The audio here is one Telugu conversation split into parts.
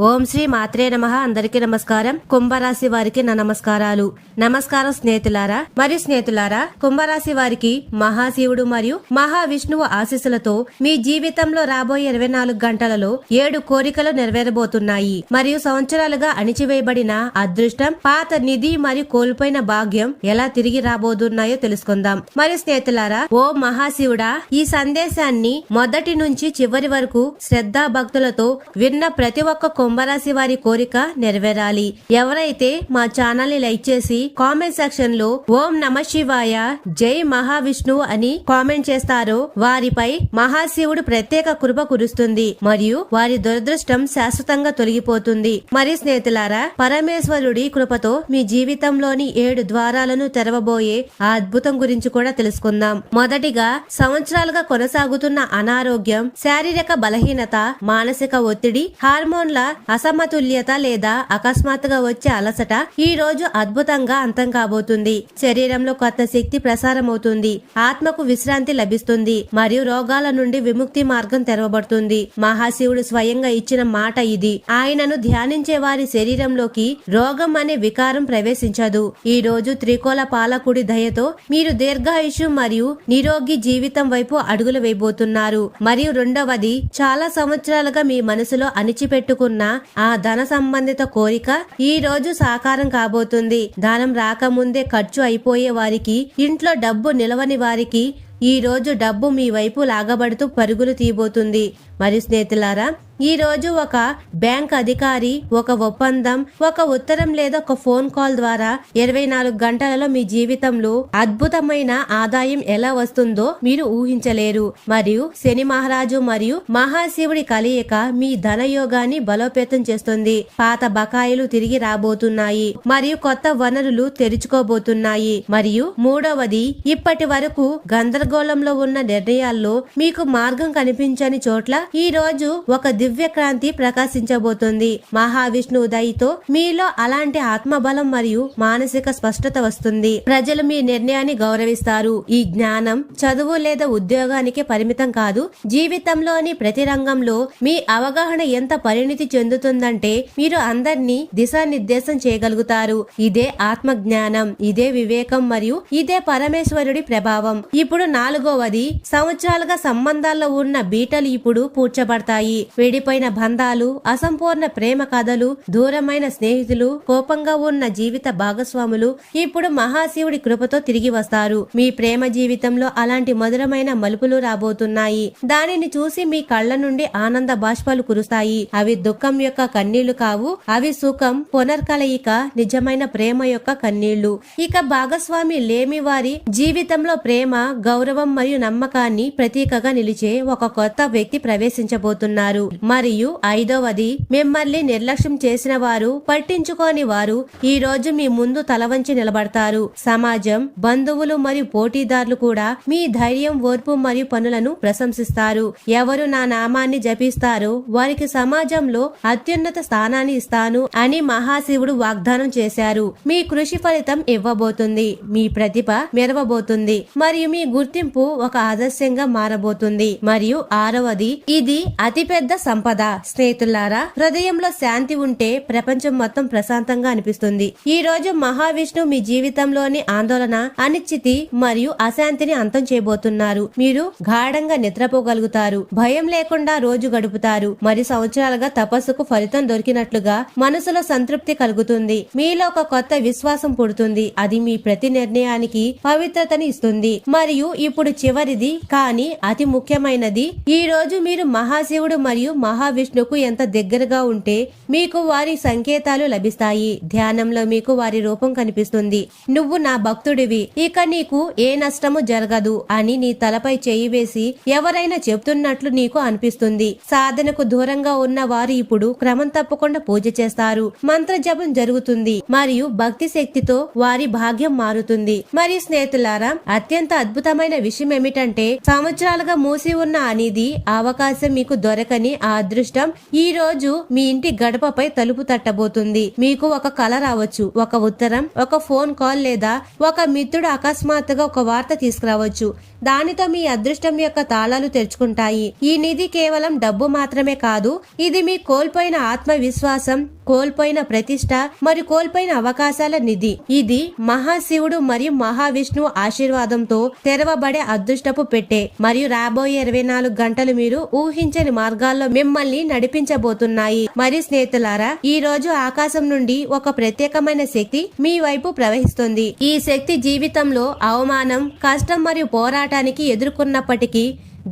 ఓం శ్రీ మాత్రే నమ. అందరికీ నమస్కారం. కుంభరాశి వారికి నా నమస్కారాలు. నమస్కారం స్నేహితులారా మరియు స్నేహితులారా కుంభరాశి వారికి మహాశివుడు మరియు మహావిష్ణువు ఆశీస్సులతో మీ జీవితంలో రాబోయే ఇరవై నాలుగు గంటలలో ఏడు కోరికలు నెరవేరబోతున్నాయి. మరియు సంవత్సరాలుగా అణిచివేయబడిన అదృష్టం పాత నిధి మరియు కోల్పోయిన భాగ్యం ఎలా తిరిగి రాబోతున్నాయో తెలుసుకుందాం. మరియు స్నేహితులారా ఓ మహాశివుడా ఈ సందేశాన్ని మొదటి నుంచి చివరి వరకు శ్రద్ధా భక్తులతో విన్న ప్రతి ఒక్క కుంభరాశి వారి కోరిక నెరవేరాలి. ఎవరైతే మా ఛానల్ని లైక్ చేసి కామెంట్ సెక్షన్లో ఓం నమ శివాయ జై మహావిష్ణువు అని కామెంట్ చేస్తారో వారిపై మహాశివుడు ప్రత్యేక కృప కురుస్తుంది మరియు వారి దురదృష్టం శాశ్వతంగా తొలగిపోతుంది. మరి స్నేహితులారా పరమేశ్వరుడి కృపతో మీ జీవితంలోని ఏడు ద్వారాలను తెరవబోయే ఆ అద్భుతం గురించి కూడా తెలుసుకుందాం. మొదటిగా సంవత్సరాలుగా కొనసాగుతున్న అనారోగ్యం శారీరక బలహీనత మానసిక ఒత్తిడి హార్మోన్ల అసమతుల్యత లేదా అకస్మాత్తుగా వచ్చే అలసట ఈ రోజు అద్భుతంగా అంతం కాబోతుంది. శరీరంలో కొత్త శక్తి ప్రసారమవుతుంది. ఆత్మకు విశ్రాంతి లభిస్తుంది. మరియు రోగాల నుండి విముక్తి మార్గం తెరవబడుతుంది. మహాశివుడు స్వయంగా ఇచ్చిన మాట ఇది. ఆయనను ధ్యానించే వారి శరీరంలోకి రోగం అనే వికారం ప్రవేశించదు. ఈ రోజు త్రికోల పాలకుడి దయతో మీరు దీర్ఘాయుషు మరియు నిరోగి జీవితం వైపు అడుగులు వేయబోతున్నారు. మరియు రెండవది చాలా సంవత్సరాలుగా మీ మనసులో అణిచిపెట్టుకున్న ఆ ధన సంబంధిత కోరిక ఈ రోజు సాకారం కాబోతుంది. ధనం రాకముందే ఖర్చు అయిపోయే వారికి ఇంట్లో డబ్బు నిలవని వారికి ఈ రోజు డబ్బు మీ వైపు లాగబడుతూ పరుగులు తీయబోతుంది. మరియు స్నేహితులారా ఈ రోజు ఒక బ్యాంక్ అధికారి ఒక ఒప్పందం ఒక ఉత్తరం లేదా ఒక ఫోన్ కాల్ ద్వారా ఇరవై నాలుగు గంటలలో మీ జీవితంలో అద్భుతమైన ఆదాయం ఎలా వస్తుందో మీరు ఊహించలేరు. మరియు శని మహారాజు మరియు మహాశివుడి కలయిక మీ ధనయోగాన్ని బలోపేతం చేస్తుంది. పాత బకాయిలు తిరిగి రాబోతున్నాయి. మరియు కొత్త వనరులు తెరుచుకోబోతున్నాయి. మరియు మూడవది ఇప్పటి వరకు గందరగోళంలో ఉన్న నిర్ణయాల్లో మీకు మార్గం కనిపించని చోట్ల ఈ రోజు ఒక దివ్యక్రాంతి ప్రకాశించబోతుంది. మహావిష్ణువు దయతో మీలో అలాంటి ఆత్మబలం మరియు మానసిక స్పష్టత వస్తుంది. ప్రజలు మీ నిర్ణయాన్ని గౌరవిస్తారు. ఈ జ్ఞానం చదువు లేదా ఉద్యోగానికి పరిమితం కాదు. జీవితంలోని ప్రతి రంగంలో మీ అవగాహన ఎంత పరిణితి చెందుతుందంటే మీరు అందరినీ దిశానిర్దేశం చేయగలుగుతారు. ఇదే ఆత్మ జ్ఞానం ఇదే వివేకం మరియు ఇదే పరమేశ్వరుడి ప్రభావం. ఇప్పుడు నాలుగవది సంవత్సరాలుగా సంబంధాల్లో ఉన్న బీటలు ఇప్పుడు పూడ్చబడతాయి. విడిపోయిన బంధాలు అసంపూర్ణ ప్రేమ కథలు దూరమైన స్నేహితులు కోపంగా ఉన్న జీవిత భాగస్వాములు ఇప్పుడు మహాశివుడి కృపతో తిరిగి వస్తారు. మీ ప్రేమ జీవితంలో అలాంటి మధురమైన మలుపులు రాబోతున్నాయి. దానిని చూసి మీ కళ్ళ నుండి ఆనంద బాష్పాలు కురుస్తాయి. అవి దుఃఖం యొక్క కన్నీళ్ళు కావు. అవి సుఖం పునర్కలయిక నిజమైన ప్రేమ యొక్క కన్నీళ్ళు. ఇక భాగస్వామి లేమి వారి జీవితంలో ప్రేమ గౌరవం మరియు నమ్మకాన్ని ప్రతీకగా నిలిచే ఒక కొత్త వ్యక్తి ప్రవేశించబోతున్నారు. మరియు ఐదవది మిమ్మల్ని నిర్లక్ష్యం చేసిన వారు పట్టించుకోని వారు ఈ రోజు మీ ముందు తలవంచి నిలబడతారు. సమాజం బంధువులు మరియు పోటీదారులు కూడా మీ ధైర్యం ఓర్పు మరియు పనులను ప్రశంసిస్తారు. ఎవరు నా నామాన్ని జపిస్తారో వారికి సమాజంలో అత్యున్నత స్థానాన్ని ఇస్తాను అని మహాశివుడు వాగ్దానం చేశారు. మీ కృషి ఫలితం ఇవ్వబోతుంది. మీ ప్రతిభ మెరవబోతుంది. మరియు మీ గుర్తింపు ఒక ఆదర్శంగా మారబోతుంది. మరియు ఆరవది ఇది అతిపెద్ద సంపద. స్నేహితులారా హృదయంలో శాంతి ఉంటే ప్రపంచం మొత్తం ప్రశాంతంగా అనిపిస్తుంది. ఈ రోజు మహావిష్ణు మీ జీవితంలోని ఆందోళన అనిశ్చితి మరియు అశాంతిని అంతం చేయబోతున్నారు. మీరు గాఢంగా నిద్రపోగలుగుతారు. భయం లేకుండా రోజు గడుపుతారు. మరి సంవత్సరాలుగా తపస్సుకు ఫలితం దొరికినట్లుగా మనసులో సంతృప్తి కలుగుతుంది. మీలో ఒక కొత్త విశ్వాసం పుడుతుంది. అది మీ ప్రతి నిర్ణయానికి పవిత్రతని ఇస్తుంది. మరియు ఇప్పుడు చివరిది కానీ అతి ముఖ్యమైనది ఈ రోజు మీరు మహాశివుడు మరియు మహావిష్ణుకు ఎంత దగ్గరగా ఉంటే మీకు వారి సంకేతాలు లభిస్తాయి. ధ్యానంలో మీకు వారి రూపం కనిపిస్తుంది. నువ్వు నా భక్తుడివి. ఇక నీకు ఏ నష్టము జరగదు అని నీ తలపై చేయి వేసి ఎవరైనా చెప్తున్నట్లు నీకు అనిపిస్తుంది. సాధనకు దూరంగా ఉన్న వారు ఇప్పుడు క్రమం తప్పకుండా పూజ చేస్తారు. మంత్ర జపం జరుగుతుంది. మరియు భక్తి శక్తితో వారి భాగ్యం మారుతుంది. మరియు స్నేహితులారా అత్యంత అద్భుతమైన విషయం ఏమిటంటే సంవత్సరాలుగా మూసి ఉన్న అనేది అవకాశం అవకాశం మీకు దొరకని ఆ అదృష్టం. ఈ రోజు మీ ఇంటి గడపపై తలుపు తట్టబోతుంది. మీకు ఒక కల రావచ్చు ఒక ఉత్తరం ఒక ఫోన్ కాల్ లేదా ఒక మిత్రుడు అకస్మాత్తుగా ఒక వార్త తీసుకురావచ్చు. దానితో మీ అదృష్టం యొక్క తాళాలు తెరుచుకుంటాయి. ఈ నిధి కేవలం డబ్బు మాత్రమే కాదు ఇది మీ కోల్పోయిన ఆత్మవిశ్వాసం కోల్పోయిన ప్రతిష్ట మరియు కోల్పోయిన అవకాశాల నిధి. ఇది మహాశివుడు మరియు మహావిష్ణువు ఆశీర్వాదంతో తెరవబడే అదృష్టపు పెట్టే. మరియు రాబోయే ఇరవై నాలుగు గంటలు మీరు ఊహించని మార్గాల్లో మిమ్మల్ని నడిపించబోతున్నాయి. మరి స్నేహితులారా ఈ రోజు ఆకాశం నుండి ఒక ప్రత్యేకమైన శక్తి మీ వైపు ప్రవహిస్తుంది. ఈ శక్తి జీవితంలో అవమానం కష్టం మరియు పోరాటానికి ఎదుర్కొన్నప్పటికీ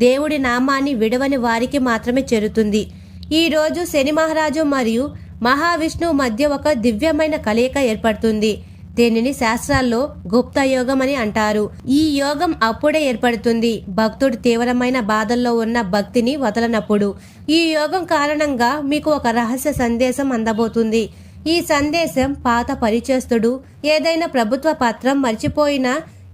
దేవుడి నామాన్ని విడవని వారికి మాత్రమే చేరుతుంది. ఈ రోజు శని మహారాజు మరియు మహావిష్ణువు మధ్య ఒక దివ్యమైన కలయిక ఏర్పడుతుంది. దీనిని శాస్త్రాల్లో గుప్త యోగం అని అంటారు. ఈ యోగం అప్పుడే ఏర్పడుతుంది. భక్తుడు తీవ్రమైన బాధల్లో ఉన్న భక్తిని వదలనప్పుడు. ఈ యోగం కారణంగా మీకు ఒక రహస్య సందేశం అందబోతుంది. ఈ సందేశం పాత పరిచేస్తుడు ఏదైనా ప్రభుత్వ పత్రం మర్చిపోయిన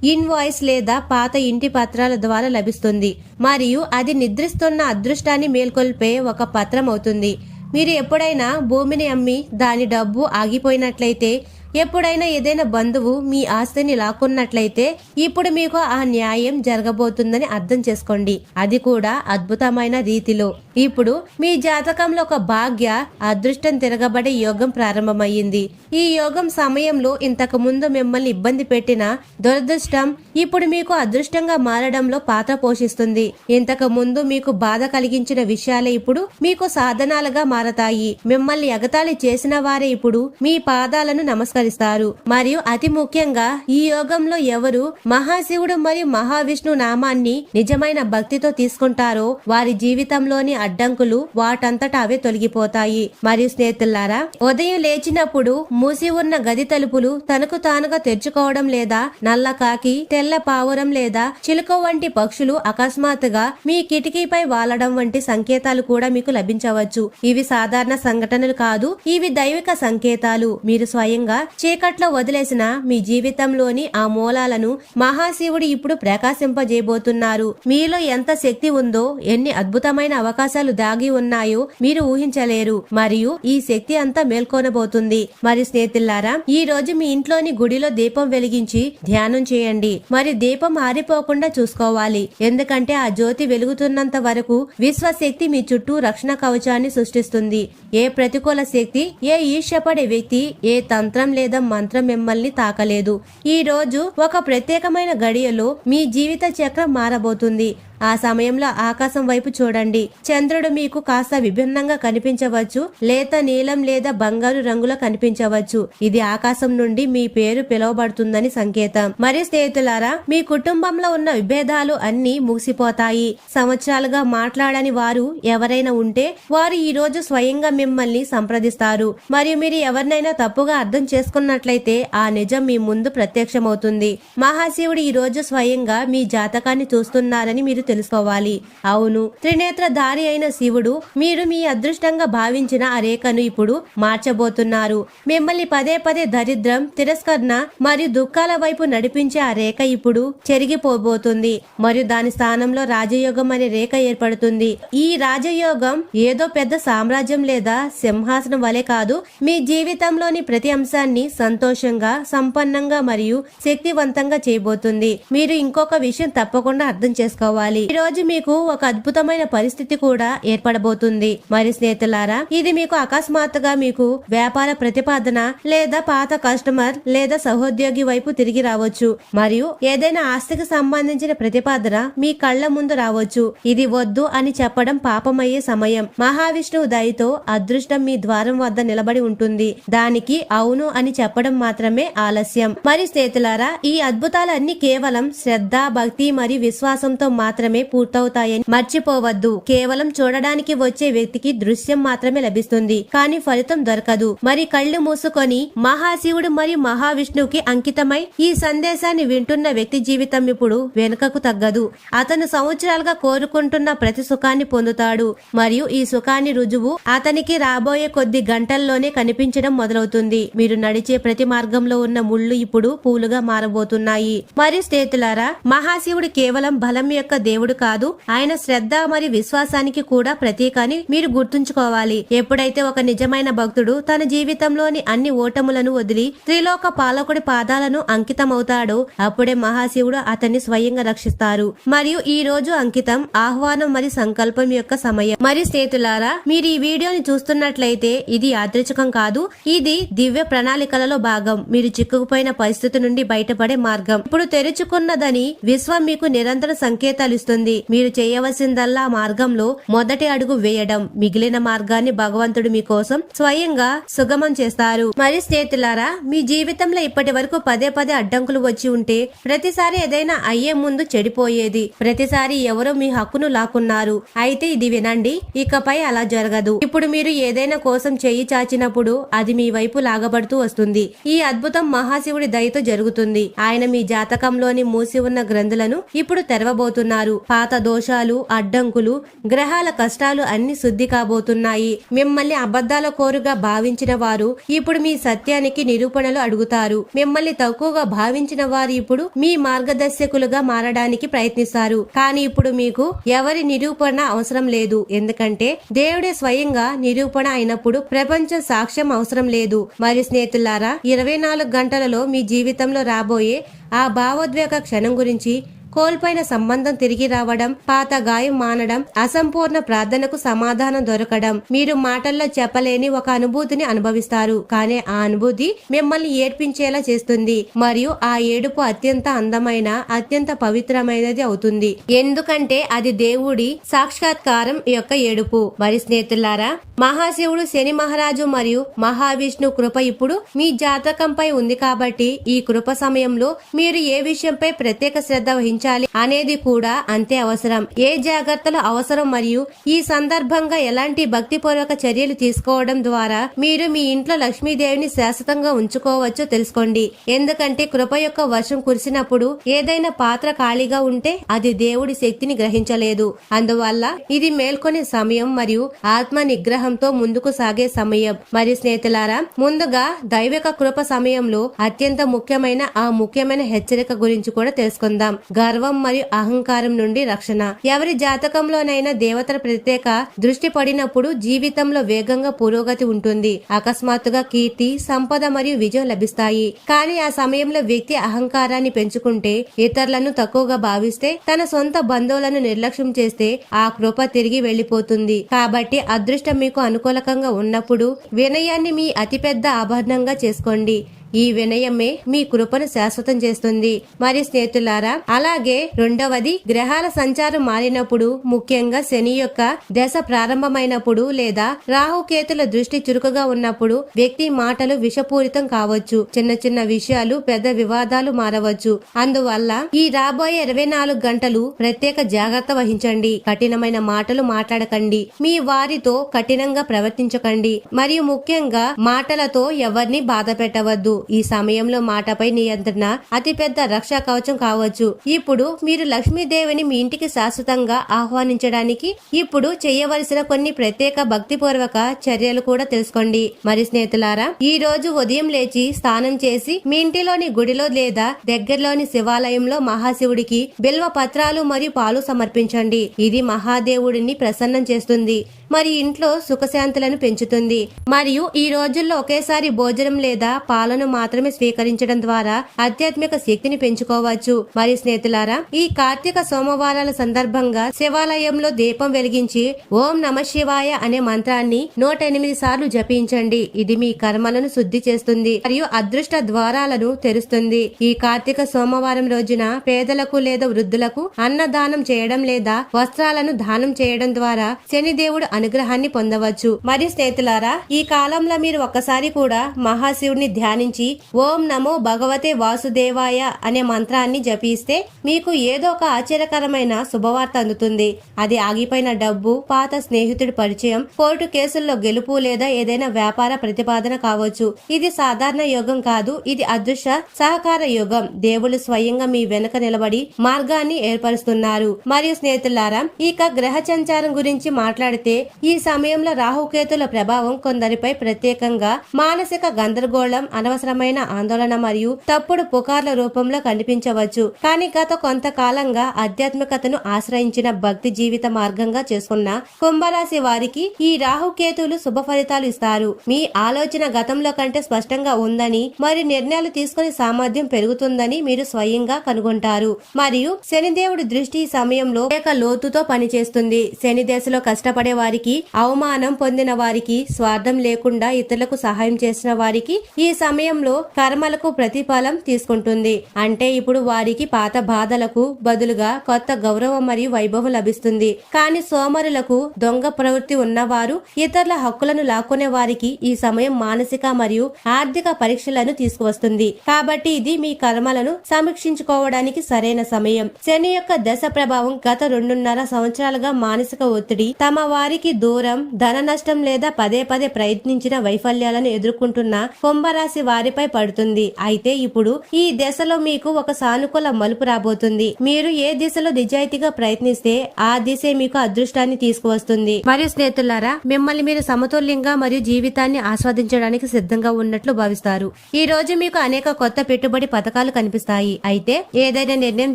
ఇన్వాయిస్ లేదా పాత ఇంటి పత్రాల ద్వారా లభిస్తుంది. మరియు అది నిద్రిస్తున్న అదృష్టాన్ని మేల్కొల్పే ఒక పత్రం అవుతుంది. మీరు ఎప్పుడైనా భూమిని అమ్మి దాని డబ్బు ఆగిపోయినట్లయితే ఎప్పుడైనా ఏదైనా బంధువు మీ ఆస్తిని లాక్కున్నట్లయితే ఇప్పుడు మీకు ఆ న్యాయం జరగబోతుందని అర్థం చేసుకోండి. అది కూడా అద్భుతమైన రీతిలో. ఇప్పుడు మీ జాతకంలో ఒక భాగ్య అదృష్టం తిరగబడే యోగం ప్రారంభమయ్యింది. ఈ యోగం సమయంలో ఇంతకు ముందు మిమ్మల్ని ఇబ్బంది పెట్టిన దురదృష్టం ఇప్పుడు మీకు అదృష్టంగా మారడంలో పాత్ర పోషిస్తుంది. ఇంతకు ముందు మీకు బాధ కలిగించిన విషయాలే ఇప్పుడు మీకు సాధనాలుగా మారతాయి. మిమ్మల్ని ఎగతాళి చేసిన వారే ఇప్పుడు మీ పాదాలను నమస్కరిస్తారు. మరియు అతి ముఖ్యంగా ఈ యోగంలో ఎవరు మహాశివుడు మరియు మహావిష్ణు నామాన్ని నిజమైన భక్తితో తీసుకుంటారో వారి జీవితంలోని అడ్డంకులు వాటంతటా అవే తొలగిపోతాయి. మరియు స్నేహితులారా ఉదయం లేచినప్పుడు మూసి ఉన్న గది తలుపులు తనకు తానుగా తెరుచుకోవడం లేదా నల్ల కాకి తెల్ల పావురం లేదా చిలుక వంటి పక్షులు అకస్మాత్తుగా మీ కిటికీపై వాలడం వంటి సంకేతాలు కూడా మీకు లభించవచ్చు. ఇవి సాధారణ సంఘటనలు కాదు ఇవి దైవిక సంకేతాలు. మీరు స్వయంగా చీకట్లో వదిలేసిన మీ జీవితంలోని ఆ మూలాలను మహాశివుడు ఇప్పుడు ప్రకాశింపజేయబోతున్నారు. మీలో ఎంత శక్తి ఉందో ఎన్ని అద్భుతమైన అవకాశాలు దాగి ఉన్నాయో మీరు ఊహించలేరు. మరియు ఈ శక్తి అంతా మేల్కొనబోతుంది. మరి స్నేహితులారా ఈ రోజు మీ ఇంట్లోని గుడిలో దీపం వెలిగించి ధ్యానం చేయండి. మరి దీపం ఆరిపోకుండా చూసుకోవాలి. ఎందుకంటే ఆ జ్యోతి వెలుగుతున్నంత వరకు విశ్వశక్తి మీ చుట్టూ రక్షణ కవచాన్ని సృష్టిస్తుంది. ఏ ప్రతికూల శక్తి ఏ ఈర్ష్యపడే వ్యక్తి ఏ తంత్రం లేదా మంత్రం మిమ్మల్ని తాకలేదు. ఈ రోజు ఒక ప్రత్యేకమైన గడియలో మీ జీవిత చక్రం మారబోతుంది. ఆ సమయంలో ఆకాశం వైపు చూడండి. చంద్రుడు మీకు కాస్త విభిన్నంగా కనిపించవచ్చు. లేత నీలం లేదా బంగారు రంగులో కనిపించవచ్చు. ఇది ఆకాశం నుండి మీ పేరు పిలువబడుతుందని సంకేతం. మరి స్నేహితులారా మీ కుటుంబంలో ఉన్న విభేదాలు అన్ని ముగిసిపోతాయి. సంవత్సరాలుగా మాట్లాడని వారు ఎవరైనా ఉంటే వారు ఈ రోజు స్వయంగా మిమ్మల్ని సంప్రదిస్తారు. మరియు మీరు ఎవరినైనా తప్పుగా అర్థం చేసుకున్నట్లయితే ఆ నిజం మీ ముందు ప్రత్యక్షమవుతుంది. మహాశివుడు ఈ రోజు స్వయంగా మీ జాతకాన్ని చూస్తున్నారని మీరు తెలుసుకోవాలి. అవును త్రినేత్ర దారి అయిన శివుడు మీరు మీ అదృష్టంగా భావించిన ఆ రేఖను ఇప్పుడు మార్చబోతున్నారు. మిమ్మల్ని పదే పదే దరిద్రం తిరస్కరణ మరియు దుఃఖాల వైపు నడిపించే ఆ రేఖ ఇప్పుడు చెరిగిపోబోతుంది. మరియు దాని స్థానంలో రాజయోగం అనే రేఖ ఏర్పడుతుంది. ఈ రాజయోగం ఏదో పెద్ద సామ్రాజ్యం లేదా సింహాసనం వలె కాదు మీ జీవితంలోని ప్రతి అంశాన్ని సంతోషంగా సంపన్నంగా మరియు శక్తివంతంగా చేయబోతుంది. మీరు ఇంకొక విషయం తప్పకుండా అర్థం చేసుకోవాలి. ఈ రోజు మీకు ఒక అద్భుతమైన పరిస్థితి కూడా ఏర్పడబోతుంది. మరి స్నేహితులారా ఇది మీకు అకస్మాత్తుగా మీకు వ్యాపార ప్రతిపాదన లేదా పాత కస్టమర్ లేదా సహోద్యోగి వైపు తిరిగి రావచ్చు. మరియు ఏదైనా ఆస్తికి సంబంధించిన ప్రతిపాదన మీ కళ్ళ ముందు రావచ్చు. ఇది వద్దు అని చెప్పడం పాపమయ్యే సమయం. మహావిష్ణువు దయతో అదృష్టం మీ ద్వారం వద్ద నిలబడి ఉంటుంది. దానికి అవును అని చెప్పడం మాత్రమే ఆలస్యం. మరి స్నేహితులారా ఈ అద్భుతాలన్నీ కేవలం శ్రద్ధ భక్తి మరియు విశ్వాసంతో మాత్రమే పూర్తవుతాయని మర్చిపోవద్దు. కేవలం చూడడానికి వచ్చే వ్యక్తికి దృశ్యం మాత్రమే లభిస్తుంది. కానీ ఫలితం దొరకదు. మరి కళ్ళు మూసుకొని మహాశివుడు మరియు మహావిష్ణువుకి అంకితమై ఈ సందేశాన్ని వింటున్న వ్యక్తి జీవితం ఇప్పుడు వెనుకకు తగ్గదు. అతను సంవత్సరాలుగా కోరుకుంటున్న ప్రతి సుఖాన్ని పొందుతాడు. మరియు ఈ సుఖాన్ని రుజువు అతనికి రాబోయే కొద్ది గంటల్లోనే కనిపించడం మొదలవుతుంది. మీరు నడిచే ప్రతి మార్గంలో ఉన్న ముళ్ళు ఇప్పుడు పూలుగా మారబోతున్నాయి. మరియు స్నేహితులారా మహాశివుడు కేవలం బలం యొక్క దేవుడు దేవుడు కాదు ఆయన శ్రద్ధ మరియు విశ్వాసానికి కూడా ప్రతీక అని మీరు గుర్తుంచుకోవాలి. ఎప్పుడైతే ఒక నిజమైన భక్తుడు తన జీవితంలోని అన్ని ఓటములను వదిలి త్రిలోక పాలకుడి పాదాలను అంకితమవుతాడో అప్పుడే మహాశివుడు అతన్ని స్వయంగా రక్షిస్తారు. మరియు ఈ రోజు అంకితం ఆహ్వానం మరియు సంకల్పం యొక్క సమయం. మరి స్నేహితులారా మీరు ఈ వీడియోని చూస్తున్నట్లయితే ఇది యాదృచ్ఛికం కాదు ఇది దివ్య ప్రణాళికలలో భాగం. మీరు చిక్కుకుపోయిన పరిస్థితి నుండి బయటపడే మార్గం. ఇప్పుడు తెరుచుకున్నదని విశ్వం మీకు నిరంతర సంకేతాలు ఇస్తుంది మీరు చేయవలసిందల్లా మార్గంలో మొదటి అడుగు వేయడం. మిగిలిన మార్గాన్ని భగవంతుడు మీకోసం స్వయంగా సుగమం చేస్తారు. మరి స్నేహితులారా మీ జీవితంలో ఇప్పటి వరకు పదే పదే అడ్డంకులు వచ్చి ఉంటే ప్రతిసారి ఏదైనా అయ్యే ముందు చెడిపోయేది. ప్రతిసారి ఎవరో మీ హక్కును లాక్కున్నారు. అయితే ఇది వినండి ఇకపై అలా జరగదు. ఇప్పుడు మీరు ఏదైనా కోసం చెయ్యి చాచినప్పుడు అది మీ వైపు లాగబడుతూ వస్తుంది. ఈ అద్భుతం మహాశివుడి దయతో జరుగుతుంది. ఆయన మీ జాతకంలోని మూసి ఉన్న గ్రంథులను ఇప్పుడు తెరవబోతున్నారు. పాత దోషాలు అడ్డంకులు గ్రహాల కష్టాలు అన్ని శుద్ధి కాబోతున్నాయి. మిమ్మల్ని అబద్ధాల కోరుగా భావించిన వారు ఇప్పుడు మీ సత్యానికి నిరూపణలు అడుగుతారు. మిమ్మల్ని తక్కువగా భావించిన వారు ఇప్పుడు మీ మార్గదర్శకులుగా మారడానికి ప్రయత్నిస్తారు. కానీ ఇప్పుడు మీకు ఎవరి నిరూపణ అవసరం లేదు. ఎందుకంటే దేవుడే స్వయంగా నిరూపణ అయినప్పుడు ప్రపంచ సాక్ష్యం అవసరం లేదు. మరి స్నేహితులారా ఇరవై నాలుగు గంటలలో మీ జీవితంలో రాబోయే ఆ భావోద్వేగ క్షణం గురించి కోల్పోయిన సంబంధం తిరిగి రావడం పాత గాయం మానడం అసంపూర్ణ ప్రార్థనకు సమాధానం దొరకడం. మీరు మాటల్లో చెప్పలేని ఒక అనుభూతిని అనుభవిస్తారు. కానీ ఆ అనుభూతి మిమ్మల్ని ఏడ్పించేలా చేస్తుంది. మరియు ఆ ఏడుపు అత్యంత అందమైన అత్యంత పవిత్రమైనది అవుతుంది. ఎందుకంటే అది దేవుడి సాక్షాత్కారం యొక్క ఏడుపు. మరి స్నేహితులారా మహాశివుడు శని మహారాజు మరియు మహావిష్ణు కృప ఇప్పుడు మీ జాతకంపై ఉంది కాబట్టి ఈ కృప సమయంలో మీరు ఏ విషయంపై ప్రత్యేక శ్రద్ధ వహించాలి అనేది కూడా అంతే అవసరం. ఏ జాగ్రత్తలు అవసరం మరియు ఈ సందర్భంగా ఎలాంటి భక్తిపూర్వక చర్యలు తీసుకోవడం ద్వారా మీరు మీ ఇంట్లో లక్ష్మీదేవిని శాశ్వతంగా ఉంచుకోవచ్చో తెలుసుకోండి. ఎందుకంటే కృప యొక్క వర్షం కురిసినప్పుడు ఏదైనా పాత్ర ఖాళీగా ఉంటే అది దేవుడి శక్తిని గ్రహించలేదు. అందువల్ల ఇది మేల్కొనే సమయం మరియు ఆత్మ నిగ్రహం ఉత్సాహంతో ముందుకు సాగే సమయం. మరి స్నేహితులారా ముందుగా దైవిక కృప సమయంలో అత్యంత ముఖ్యమైన ఆ ముఖ్యమైన హెచ్చరిక గురించి కూడా తెలుసుకుందాం. గర్వం మరియు అహంకారం నుండి రక్షణ. ఎవరి జాతకంలోనైనా దేవతల ప్రత్యేక దృష్టి పడినప్పుడు జీవితంలో వేగంగా పురోగతి ఉంటుంది. అకస్మాత్తుగా కీర్తి సంపద మరియు విజయం లభిస్తాయి. కానీ ఆ సమయంలో వ్యక్తి అహంకారాన్ని పెంచుకుంటే ఇతరులను తక్కువగా భావిస్తే తన సొంత బంధువులను నిర్లక్ష్యం చేస్తే ఆ కృప తిరిగి వెళ్ళిపోతుంది కాబట్టి అదృష్టం మీకు అనుకూలకంగా ఉన్నప్పుడు వినయాన్ని మీ అతిపెద్ద ఆభరణంగా చేసుకోండి. ఈ వినయమే మీ కృపను శాశ్వతం చేస్తుంది. మరి స్నేహితులారా అలాగే రెండవది గ్రహాల సంచారం మారినప్పుడు ముఖ్యంగా శని యొక్క దశ ప్రారంభమైనప్పుడు లేదా రాహుకేతుల దృష్టి చురుకుగా ఉన్నప్పుడు వ్యక్తి మాటలు విషపూరితం కావచ్చు. చిన్న చిన్న విషయాలు పెద్ద వివాదాలు మారవచ్చు. అందువల్ల ఈ రాబోయే ఇరవై నాలుగు గంటలు ప్రత్యేక జాగ్రత్త వహించండి. కఠినమైన మాటలు మాట్లాడకండి. మీ వారితో కఠినంగా ప్రవర్తించకండి. మరియు ముఖ్యంగా మాటలతో ఎవరిని బాధ పెట్టవద్దు ఈ సమయంలో మాటపై నియంత్రణ అతిపెద్ద రక్షా కవచం కావచ్చు. ఇప్పుడు మీరు లక్ష్మీదేవిని మీ ఇంటికి శాశ్వతంగా ఆహ్వానించడానికి ఇప్పుడు చేయవలసిన కొన్ని ప్రత్యేక భక్తిపూర్వక చర్యలు కూడా తెలుసుకోండి. మరి స్నేహితులారా ఈ రోజు ఉదయం లేచి స్నానం చేసి మీ ఇంటిలోని గుడిలో లేదా దగ్గరలోని శివాలయంలో మహాశివుడికి బిల్వ పత్రాలు మరియు పాలు సమర్పించండి. ఇది మహాదేవుడిని ప్రసన్నం చేస్తుంది. మరి ఇంట్లో సుఖశాంతులను పెంచుతుంది. మరియు ఈ రోజుల్లో ఒకేసారి భోజనం లేదా పాలను మాత్రమే స్వీకరించడం ద్వారా ఆధ్యాత్మిక శక్తిని పెంచుకోవచ్చు. మరి స్నేహితులారా ఈ కార్తీక సోమవారాల సందర్భంగా శివాలయంలో దీపం వెలిగించి ఓం నమ శివాయ అనే మంత్రాన్ని నూట ఎనిమిది సార్లు జపించండి. ఇది మీ కర్మలను శుద్ధి చేస్తుంది మరియు అదృష్ట ద్వారాలను తెరుస్తుంది. ఈ కార్తీక సోమవారం రోజున పేదలకు లేదా వృద్ధులకు అన్నదానం చేయడం లేదా వస్త్రాలను దానం చేయడం ద్వారా శనిదేవుడు అనుగ్రహాన్ని పొందవచ్చు. మరి స్నేహితులారా ఈ కాలంలో మీరు ఒక్కసారి కూడా మహాశివుడిని ధ్యానించి ఓం నమో భగవతే వాసుదేవాయ అనే మంత్రాన్ని జపిస్తే మీకు ఏదో ఒక ఆశ్చర్యకరమైన శుభవార్త అందుతుంది. అది ఆగిపోయిన డబ్బు పాత స్నేహితుడి పరిచయం కోర్టు కేసుల్లో గెలుపు లేదా ఏదైనా వ్యాపార ప్రతిపాదన కావచ్చు. ఇది సాధారణ యోగం కాదు ఇది అదృశ్య సహకార యోగం. దేవుడు స్వయంగా మీ వెనుక నిలబడి మార్గాన్ని ఏర్పరుస్తున్నారు. మరియు స్నేహితులారా ఇక గ్రహ సంచారం గురించి మాట్లాడితే ఈ సమయంలో రాహుకేతుల ప్రభావం కొందరిపై ప్రత్యేకంగా మానసిక గందరగోళం అనవసరమైన ఆందోళన మరియు తప్పుడు పుకార్ల రూపంలో కనిపించవచ్చు. కానీ గత కొంతకాలంగా ఆధ్యాత్మికతను ఆశ్రయించిన భక్తి జీవిత మార్గంగా చేసుకున్న కుంభరాశి వారికి ఈ రాహుకేతులు శుభ ఫలితాలు ఇస్తారు. మీ ఆలోచన గతంలో కంటే స్పష్టంగా ఉందని మరి నిర్ణయాలు తీసుకునే సామర్థ్యం పెరుగుతుందని మీరు స్వయంగా కనుగొంటారు. మరియు శనిదేవుడి దృష్టి ఈ సమయంలో ఏక లోతుతో పనిచేస్తుంది. శని దశలో కష్టపడే వారికి అవమానం పొందిన వారికి స్వార్థం లేకుండా ఇతరులకు సహాయం చేసిన వారికి ఈ సమయంలో కర్మలకు ప్రతిఫలం తీసుకుంటుంది. అంటే ఇప్పుడు వారికి పాత బాధలకు బదులుగా కొత్త గౌరవం మరియు వైభవం లభిస్తుంది. కానీ సోమరులకు దొంగ ప్రవృత్తి ఉన్నవారు ఇతరుల హక్కులను లాక్కునే వారికి ఈ సమయం మానసిక మరియు ఆర్థిక పరీక్షలను తీసుకువస్తుంది. కాబట్టి ఇది మీ కర్మలను సమీక్షించుకోవడానికి సరైన సమయం. శని యొక్క దశ ప్రభావం గత రెండున్నర సంవత్సరాలుగా మానసిక ఒత్తిడి తమ వారికి దూరం ధన నష్టం లేదా పదే పదే ప్రయత్నించిన వైఫల్యాలను ఎదుర్కొంటున్న కుంభరాశి వారిపై పడుతుంది. అయితే ఇప్పుడు ఈ దశలో మీకు ఒక సానుకూల మలుపు రాబోతుంది. మీరు ఏ దిశలో నిజాయితీగా ప్రయత్నిస్తే ఆ దిశే మీకు అదృష్టాన్ని తీసుకువస్తుంది. మరియు స్నేహితులారా మిమ్మల్ని మీరు సమతుల్యంగా మరియు జీవితాన్ని ఆస్వాదించడానికి సిద్ధంగా ఉన్నట్లు భావిస్తారు. ఈ రోజు మీకు అనేక కొత్త పెట్టుబడి పథకాలు కనిపిస్తాయి. అయితే ఏదైనా నిర్ణయం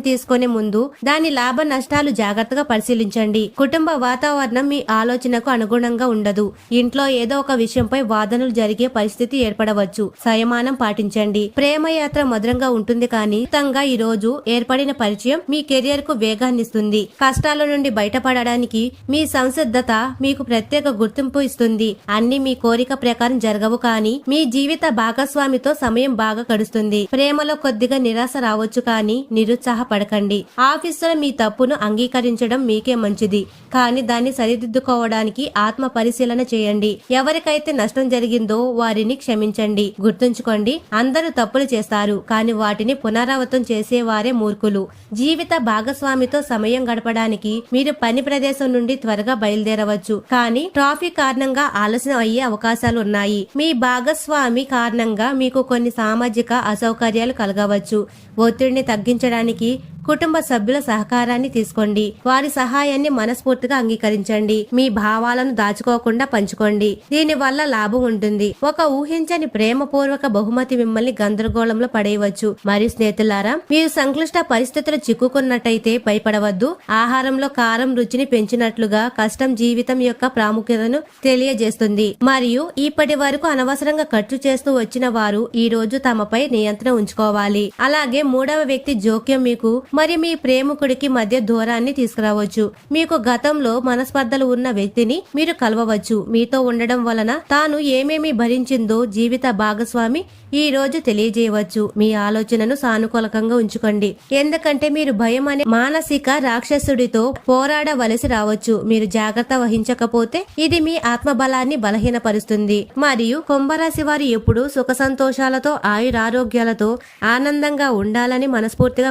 తీసుకునే ముందు దాని లాభ నష్టాలు జాగ్రత్తగా పరిశీలించండి. కుటుంబ వాతావరణం మీ ఆలోచన ఆలోచనకు అనుగుణంగా ఉండదు. ఇంట్లో ఏదో ఒక విషయంపై వాదనలు జరిగే పరిస్థితి ఏర్పడవచ్చు. సంయమానం పాటించండి. ప్రేమ యాత్ర మధురంగా ఉంటుంది కానీ మొత్తంగా ఈ రోజు ఏర్పడిన పరిచయం మీ కెరియర్కు వేగాన్నిస్తుంది కష్టాల నుండి బయటపడడానికి మీ సంసిద్ధత మీకు ప్రత్యేక గుర్తింపు ఇస్తుంది. అన్ని మీ కోరిక ప్రకారం జరగవు కానీ మీ జీవిత భాగస్వామితో సమయం బాగా గడుస్తుంది. ప్రేమలో కొద్దిగా నిరాశ రావచ్చు కానీ నిరుత్సాహపడకండి. ఆఫీసులో మీ తప్పును అంగీకరించడం మీకే మంచిది. కానీ దాన్ని సరిదిద్దుకోవడం సరిదిద్దుకోవడానికి ఆత్మ పరిశీలన చేయండి. ఎవరికైతే నష్టం జరిగిందో వారిని క్షమించండి. గుర్తుంచుకోండి అందరూ తప్పులు చేస్తారు కానీ వాటిని పునరావృతం చేసేవారే మూర్ఖులు. జీవిత భాగస్వామితో సమయం గడపడానికి మీరు పని ప్రదేశం నుండి త్వరగా బయలుదేరవచ్చు. కానీ ట్రాఫిక్ కారణంగా ఆలస్యం అయ్యే అవకాశాలు ఉన్నాయి. మీ భాగస్వామి కారణంగా మీకు కొన్ని సామాజిక అసౌకర్యాలు కలగవచ్చు. ఒత్తిడిని తగ్గించడానికి కుటుంబ సభ్యుల సహకారాన్ని తీసుకోండి. వారి సహాయాన్ని మనస్ఫూర్తిగా అంగీకరించండి. మీ భావాలను దాచుకోకుండా పంచుకోండి. దీని వల్ల లాభం ఉంటుంది. ఒక ఊహించని ప్రేమపూర్వక బహుమతి మిమ్మల్ని గందరగోళంలో పడేయవచ్చు. మరియు స్నేహితులారా మీరు సంక్లిష్ట పరిస్థితులు చిక్కుకున్నట్టయితే భయపడవద్దు. ఆహారంలో కారం రుచిని పెంచినట్లుగా కష్టం జీవితం యొక్క ప్రాముఖ్యతను తెలియజేస్తుంది. మరియు ఇప్పటి వరకు అనవసరంగా ఖర్చు చేస్తూ వచ్చిన వారు ఈ రోజు తమపై నియంత్రణ ఉంచుకోవాలి. అలాగే మూడవ వ్యక్తి జోక్యం మీకు మరి మీ ప్రేమికుడికి మధ్య దూరాన్ని తీసుకురావచ్చు. మీకు గతంలో మనస్పర్ధలు ఉన్న వ్యక్తిని మీరు కలవవచ్చు. మీతో ఉండడం వలన తాను ఏమేమి భరించిందో జీవిత భాగస్వామి ఈ రోజు తెలియజేయవచ్చు. మీ ఆలోచనను సానుకూలకంగా ఉంచుకోండి. ఎందుకంటే మీరు భయం అనే మానసిక రాక్షసుడితో పోరాడవలసి రావచ్చు. మీరు జాగ్రత్త వహించకపోతే ఇది మీ ఆత్మబలాన్ని బలహీనపరుస్తుంది. మరియు కుంభరాశి వారు ఎప్పుడు సుఖ సంతోషాలతో ఆయురారోగ్యాలతో ఆనందంగా ఉండాలని మనస్ఫూర్తిగా